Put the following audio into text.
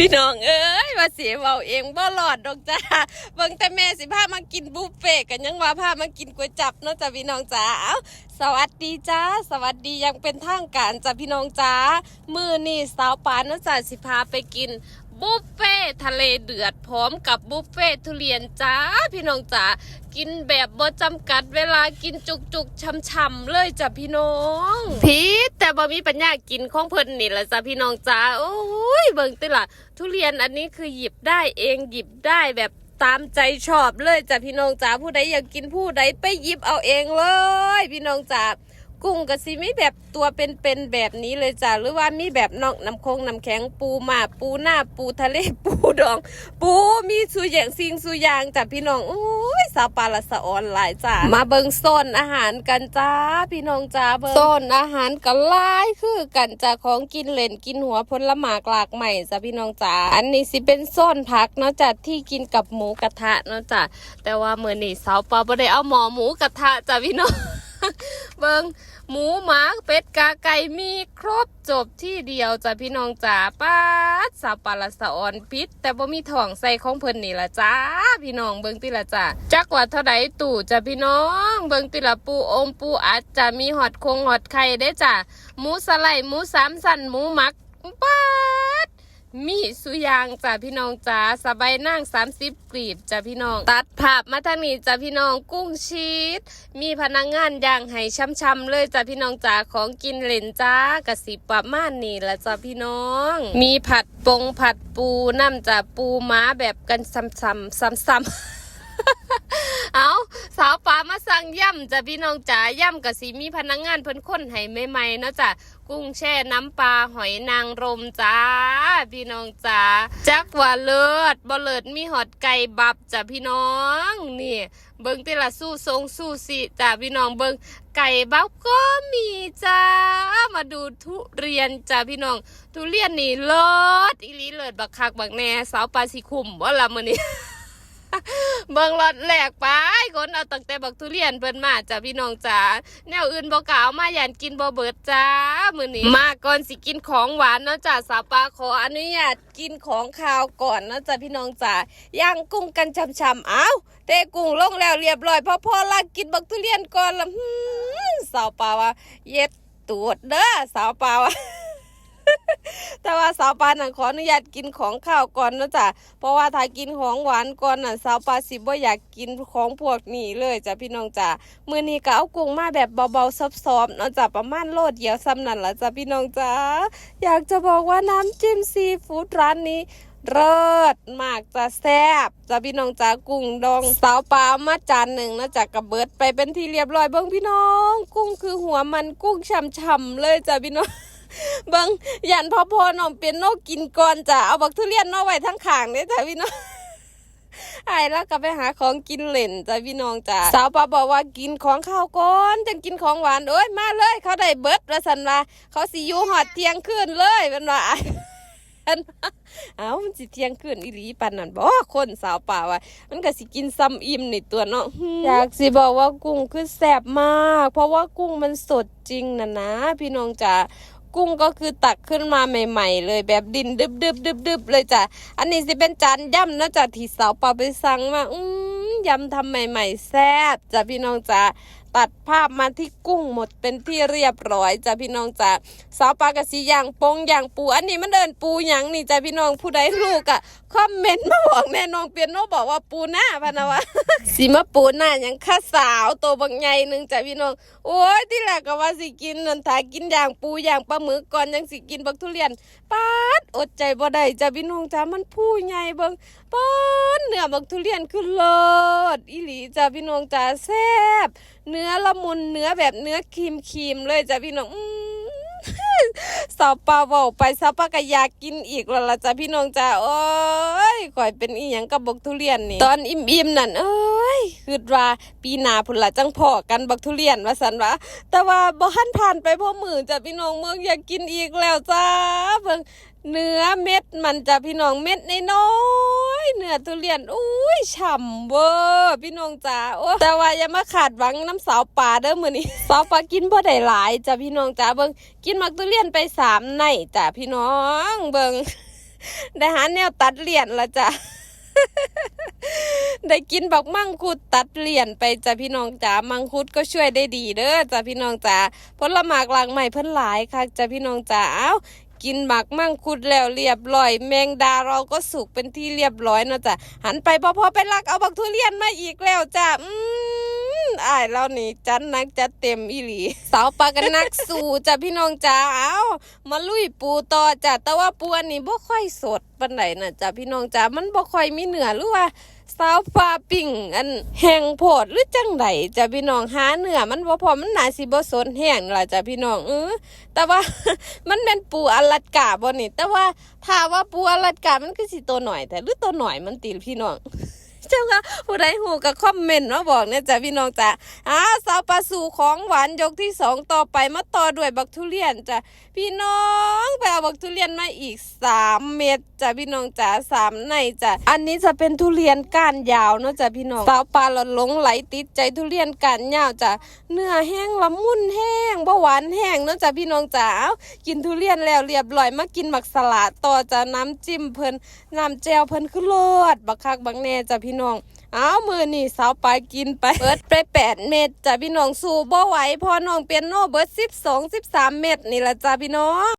พี่น้องเอ้ยว่าเสียเบาเองบ่หลอดดอกจ้าเบิ่งแต่แม่สิพามากินบุฟเฟ่กันยังว่าพามากินก๋วยจับเนาะจ้าพี่น้องจ้าเอาสวัสดีจ้าสวัสดียังเป็นทางการจ้าพี่น้องจ้ามื้อนี้สาวปานเนาะจ้าสิพาไปกิน บุฟเฟ่ต์ทะเลเดือดพร้อมกับบุฟเฟ่ต์ทุเรียนจ้าพี่น้องจ๋ากินแบบบ่จำกัดเวลากินจุกๆช่ำๆเลยจ้ะพี่น้องพีชแต่บ่มีปัญญากินของเพิ่นนี่แหละจ้ะพี่น้องจ๋าโอ้ยเบิ่งติล่ะทุเรียนอันนี้คือหยิบได้เองหยิบได้แบบตามใจชอบเลยจ้ะพี่น้องจ๋าผู้ใดอยากกินผู้ใดไปหยิบเอาเองเลย พี่น้องจ๋า กุ้งกะซิมีแบบตัวเป็นๆแบบนี้เลยจ้ะหรือว่ามีแบบนอกน้ำคงน้ำแข็งปูหมาปูหน้าปูทะเลปูดอง ปูมีสุอย่างซิงสุอยางจ้ะพี่น้องอุ้ยสาวปลาละสะออนหลายจ้ะมาเบิงโซนอาหารกันจ้าพี่น้องจ้าเบิงโซนอาหารกันหลายคือกันจ้ะของกินเล่นกินหัวผลหมากหลากใหม่จ้ะพี่น้องจ้าอันนี้สิเป็นโซนพักเนาะจ้ะที่กินกับหมูกระทะเนาะจ้ะแต่ว่าเมื่อนี้สาวปลาบ่ได้เอาหมอหมูกระทะจ้ะพี่น้อง เบิงหมูหมาเป็ดกาไก่มีครบจบที่เดียวจ้ะพี่น้องจ๋าป้าสาวปลาลสะออนพิษ แต่บ่มีถ่องใส่ของเพิ่นนี่ละจ้าพี่น้องเบิงติละจ้าจักว่าเท่าใดตู่จ้ะพี่น้อง เบิงติละปูอมปูอัดจะมีหอดคงหอดไข่ได้จ้ะหมูสไลด์หมูสามสันหมูหมักป้า มีสุยางจ้ะพี่น้องจ้าสบายนั่ง30กรีบจ้ะพี่น้อง ตัดผับมาทางนี้จ้ะพี่น้องกุ้งชีสมีพนักงงานย่างให้ช้ำๆเลยจ้ะพี่น้องจ้าของกินเหล่นจ้ากะสิประมาณนี้ละจ้ะพี่น้อง มีผัดปงผัดปูน้ำจ้ะปูม้าแบบกันซ้ำๆซ้ำๆ เอาสาวปลามาสั่งย่ำจะพี่น้องจ๋าย่ำกะสิมีพนักงงานเพิ่นคนให้ใหม่ๆเนาะจ้ะกุ้งแช่น้ำปลาหอยนางรมจ้า พี่น้องจ๋าจักว่าเลิศบ่เลิศมีหอดไก่บับจ้ะพี่น้องนี่เบิ่งติละสู้ทรงสู้สิจ้ะพี่น้องเบิ่งไก่บับก็มีจ้ามาดูทุเรียนจ้ะพี่น้อง ทุเรียนนี่เลิศอีลีเลิศบักคักบักแน่สาวปลาสิคุมว่าละมือนี้ เบิ่งรถแหลกไปคนเอาตั้งแต่บักทุเรียนเพิ่นมาจ้ะพี่น้องจ๋าแนวอื่นบ่กล่าวมาหย่านกินบ่เบิดจ้ามื้อนี้มาก่อนสิกินของหวานเนาะจ้ะสาวปาขออนุญาตกินของคาวก่อนเนาะจ้ะพี่น้องจ๋าย่างกุ้งกันช่ำๆอ้าวเตะกุ้งลงแล้วเรียบร้อยพอพอลากินบักทุเรียนก่อนละสาวปาว่าเย็ดตูดเด้อสาวปาว่า แต่ว่าสาวปานน่ะขออนุญาตกินของข้าวก่อนนะจ๊ะเพราะว่าถ้ากินของหวานก่อนน่ะสาวปาสิบ่อยากกินของพวกนี้เลยจ้ะพี่น้องจ้ะมื้อนี้ก็เอากุ้งมาแบบเบาๆซอฟๆเนาะจ้ะประมาณโลดเดียวซ้ำนั่นล่ะจ้ะพี่น้องจ้ะอยากจะบอกว่าน้ำจิ้มซีฟู้ดร้านนี้เลิศมากจะแซบจะพี่น้องจ้ากุ้งดองสาวปลามาจานหนึ่งนะจากกระเบิดไปเป็นที่เรียบร้อยเบิ้งพี่น้อง กุ้งคือหัวมันกุ้งช่ำๆเลยจ้ะพี่น้อง เบิ้งยันพ่อพ่อน้องเป็นโนกินก่อนจ้ะเอาบักทุเรียนเนอไว้ทั้งขางเนี่ยจ้ะพี่น้องไอ้แล้วก็ไปหาของกินเล่นจ้ะพี่น้องจ้ะสาวปลาบอกว่ากินของข้าวก่อนจังกินของหวานเอ้ยมาเลย เขาได้เบิดว่าสันว่าเขาสิอยู่หอดเที่ยงคืนเลยเป็นว่าเอ้ามันสิเที่ยงคืนอีหลีปันนั่นบ่คนสาวป่าว่ามันก็สิกินซ้ำอิ่มนี่ตัวเนาะอยากสิบอกว่ากุ้งคือแซ่บมาก เพราะว่ากุ้งมันสดจริงนะนะพี่น้องจ๋า กุ้งก็คือตักขึ้นมาใหม่ ๆ เลยแบบดินดึบดึบดึบดึบเลยจ้ะ อันนี้สิเป็นจานย่ำนะจ้ะที่สาวป่าไปสั่งมาอืมยำทำใหม่ ๆ แซ่บจ้ะพี่น้องจ้ะ ตัดภาพมาที่กุ้งหมดเป็นที่เรียบร้อยจ้ะพี่น้องจ้ะสาวปลากระสีย่างปงย่างปู อันนี้มันเดินปูหยังนี่จ้ะพี่น้องผู้ใดลูกอะคอมเมนต์มาบอกแน่น้องเปียโนบอกว่าปูหน้าพะนะวะสีมาปูหน้าหยังข้าสาวตัวบางใหญ่หนึ่งจ้ะพี่น้องโอ้ยที่แรกก็ว่าสิกินนันทากินอย่างปูอย่างปลาหมึกก่อนยังสิกินบักทุเรียนป๊าดอดใจบ่ได้จ้ะพี่น้องจ้ามันผู้ใหญ่เบิ่งป๊าดเนื้อบักทุเรียนคือเลิศอีหลีจ้ะพี่น้องจ้าแซ่บ เนื้อละมุนเนื้อแบบเนื้อครีมครีมเลยจ้ะพี่น้องสาวปลาเว้าไปสาวปลากยากินอีกแล้วล่ะจ้ะพี่น้องจ้าโอ้ยข่อยเป็นอีหยังกับบกทุเรียนนี่ ตอนอิ่มๆนั่นเอ้ยคือว่าปีหนาพุ่นละจังพอกันบักทุเรียนว่าสันว่าแต่ว่าบ่ทันผ่านไปพราะมือจ้ะพี่น้องเมืองอยากกินอีกแล้วจ้าเบิ่งเนื้อเม็ดมันจ้ะพี่น้องเม็ดใน้อย ๆเนื้อทุเรียนอุ้ยฉ่ำเวอร์พี่น้องจ้าโอ้แต่ว่าอย่ามาขาดหวังน้ำสาวป่าเด้อมื้อนี้สาวป่ากินบ่ได้หลายจ้ะพี่น้องจ้าเบิ่งกินมักทุเรียนไปสามในจ้ะพี่น้องเบิ่งได้หาแนวตัดเหรียญละจ้ะได้กินบักมังคุดตัดเหรียญไปจ้ะพี่น้องจ๋ามังคุดก็ช่วยได้ดีเด้อจ้ะพี่น้องจ๋าผลหมากหลากใหม่เพิ่นหลายค่ะจ้ะพี่น้องจ๋าเอ้า กินหมากมั่งคุดแล้วเรียบร้อย แมงดาเราก็สุกเป็นที่เรียบร้อยนะจ้ะหันไปพอพอไปลักเอาบักทุเรียนมาอีกแล้วจ้ะอืมอ้ายเรานี่จัดนักจัดเต็มอีหลี สาวปลากันนักสู่จ้ะพี่น้องจ๋าเอ้ามาลุยปูต่อจ้ะแต่ว่าปูอันนี้บ่ค่อยสดปานใดน่ะจ้ะพี่น้องจ้ะมันบ่ค่อยมีเนื้อหรือว่า สาวฟ้าปิ่งอันแห้งโพดหรือจังไดจ้ะพี่น้องหาเนื้อมันบ่พอมันหนาสิบ่สนแห้งล่ะจ้ะพี่น้องเออแต่ว่ามันเป็นปูอลาสกาบ่นี่แต่ว่าถ้าว่าปูอลาสกามันคือสิตัวหน่อย แต่หรือตัวหน่อยมันติพี่น้อง เจ้าค่ะผู้ใดหูก็คอมเมนต์มาบอกเนี่ยจ้ะพี่น้องจ้ะอ้าสาวปลาสู่ของหวานยกที่สองต่อไปมาต่อด้วยบักทุเรียนจ้ะพี่น้องไปเอาบักทุเรียนมาอีกสามเม็ดจ้ะพี่น้องจ้ะสามในจ้ะอันนี้จะเป็นทุเรียนก้านยาวเนาะจ้ะพี่น้องสาวปลาหลดหลงไหลติดใจทุเรียนก้านยาวจ้ะเนื้อแห้งละมุนแห้งบ่หวานแห้งเนาะจ้ะพี่น้องจ้ะเอ้ากินทุเรียนแล้วเรียบร้อยมากินบักสลัดต่อจ้ะน้ำจิ้มเพิ่นน้ำแจวเพิ่นคือเลิศบักคักบักแน่จ้ะพี่น้องอ้าวมือนี่สาวปลายกินไปเบิดไปแปดเม็ดจ้ะพี่น้องสู้บ่ไหวพอน้องเปียโนเบิดสิบสองสิบสามเม็ดนี่ละจ้ะพี่น้อง